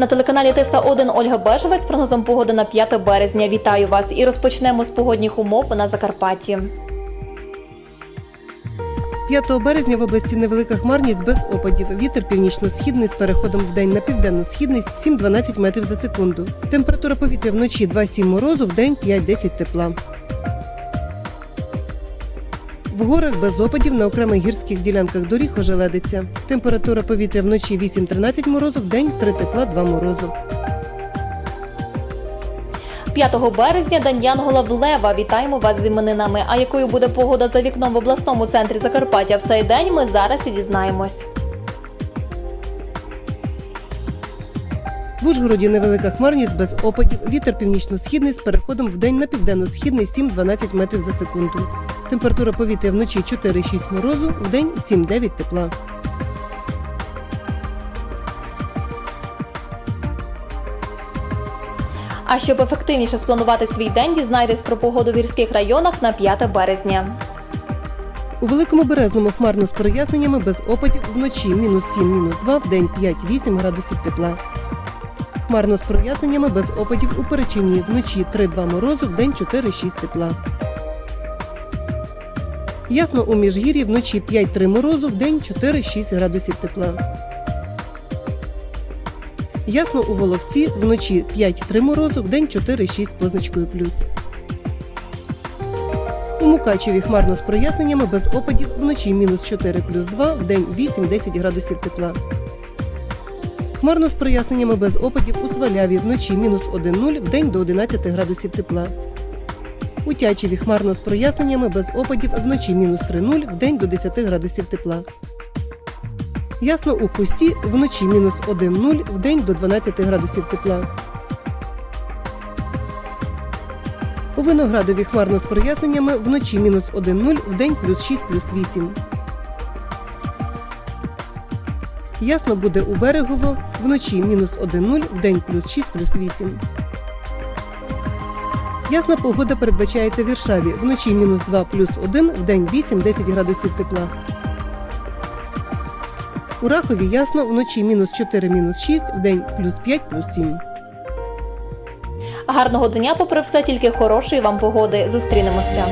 На телеканалі Тиса 1 Ольга Бежевець прогнозом погоди на 5 березня. Вітаю вас і розпочнемо з погодних умов на Закарпатті. 5 березня в області невелика хмарність без опадів. Вітер північно-східний з переходом в день на південно-східний 7-12 метрів за секунду. Температура повітря вночі 2-7 морозу, в день 5-10 тепла. В горах без опадів на окремих гірських ділянках доріг ожеледиться. Температура повітря вночі 8-13 морозу, в день 3 тепла 2 морозу. 5 березня День Янгола в Лева. Вітаємо вас з іменинами. А якою буде погода за вікном в обласному центрі Закарпаття в цей день? Ми зараз і дізнаємось. В Ужгороді невелика хмарність без опадів. Вітер північно-східний з переходом в день на південно-східний 7-12 метрів за секунду. Температура повітря вночі 4-6 морозу, в день 7-9 тепла. А щоб ефективніше спланувати свій день, дізнайтесь про погоду в гірських районах на 5 березня. У великому березному хмарно з проясненнями без опадів вночі мінус 7, мінус 2, в день 5-8 градусів тепла. Хмарно з проясненнями без опадів у Перечині вночі 3-2 морозу, в день 4-6 тепла. Ясно у Міжгір'ї вночі 5-3 морозу, в день 4-6 градусів тепла. Ясно у Воловці вночі 5-3 морозу, в день 4-6 з позначкою плюс. У Мукачеві хмарно з проясненнями без опадів вночі мінус 4 плюс 2, в день 8-10 градусів тепла. Хмарно з проясненнями без опадів у Сваляві вночі мінус 1-0, в день до 11 градусів тепла. У Тячеві хмарно з проясненнями без опадів вночі мінус 3-0, в день до 10 градусів тепла. Ясно у Хусті вночі мінус 1-0, в день до 12 градусів тепла. У Виноградові хмарно з проясненнями вночі мінус 1-0, в день плюс 6 плюс 8. Ясно буде у Берегово вночі мінус 1-0, в день плюс 6 плюс 8. Ясна погода передбачається в Віршаві вночі мінус 2 плюс 1, в день 8-10 градусів тепла. У Рахові ясно вночі мінус 4 мінус 6, в день плюс 5 плюс 7. Гарного дня, попри все, тільки хорошої вам погоди. Зустрінемося.